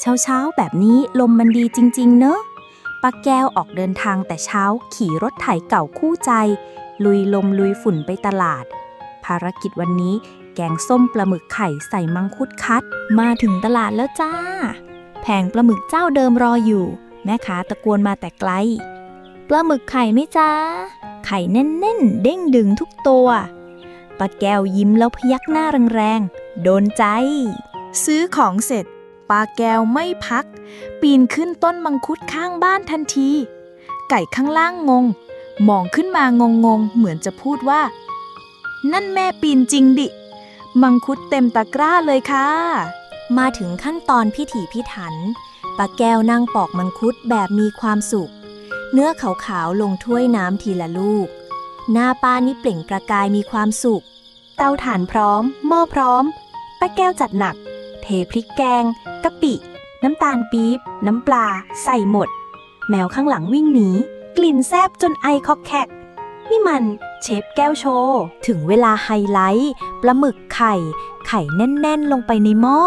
เช้าเช้าๆแบบนี้ลมมันดีจริง ๆ เนอะป้าแก้วออกเดินทางแต่เช้าขี่รถไถเก่าคู่ใจ ลุยลมลุยฝุ่นไปตลาด ภารกิจวันนี้แกงส้มปลาหมึกไข่ใส่มังคุดคัด มาถึงตลาดแล้วจ้า แผงปลาหมึกเจ้าเดิมรออยู่ แม่ค้าตะโกนมาแต่ไกลปลาหมึกไข่ไหมจ้า ไข่แน่นๆ เด้งดึงทุกตัวป้าแก้วยิ้มแล้วพยักหน้าแรงๆ โดนใจ ซื้อของเสร็จ ป้าแก้วไม่พัก ปีนขึ้นต้นมังคุดข้างบ้านทันที ไก่ข้างล่างงง มองขึ้นมางงงๆเหมือนจะพูดว่า นั่นแม่ปีนจริงดิ มังคุดเต็มตะกร้าเลยค่ะ มาถึงขั้นตอนพิถีพิถันป้าแก้วนั่งปอกมังคุดแบบมีความสุข เนื้อขาวๆลงถ้วยน้ำทีละลูก หน้าป้านี่เปล่งประกายมีความสุข เตาถ่านพร้อม หม้อพร้อมป้าแก้วจัดหนัก เทพริกแกงะปิ น้ำตาลปี๊บ น้ำปลา ใส่หมด แมวข้างหลังวิ่งหนี กลิ่นแซบจนไอคอกแขกนี่มันเชฟแก้วโชว์ถึงเวลาไฮไลท์ปลาหมึกไข่ ไข่แน่น ๆ ลงไปในหม้อ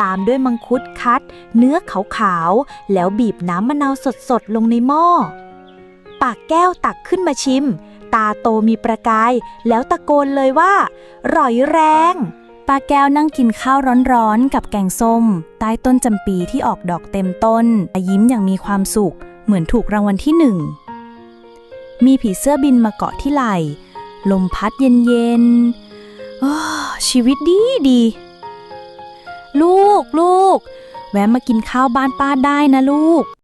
ตามด้วยมังคุดคัด เนื้อขาวๆ แล้วบีบน้ำมะนาวสดๆ ลงในหม้อ ปากแก้วตักขึ้นมาชิม ตาโตมีประกาย แล้วตะโกนเลยว่า ร่อยแรง ป้าแก้วนั่งกินข้าวร้อนๆ กับแกงส้ม ใต้ต้นจำปีที่ออกดอกเต็มต้นยิ้มอย่างมีความสุข เหมือนถูกรางวัลที่หนึ่ง มีผีเสื้อบินมาเกาะที่ไหล่ลมพัดเย็นๆอ้ชีวิตดีดี ลูกลูก แวะมากินข้าวบ้านป้าได้นะลูก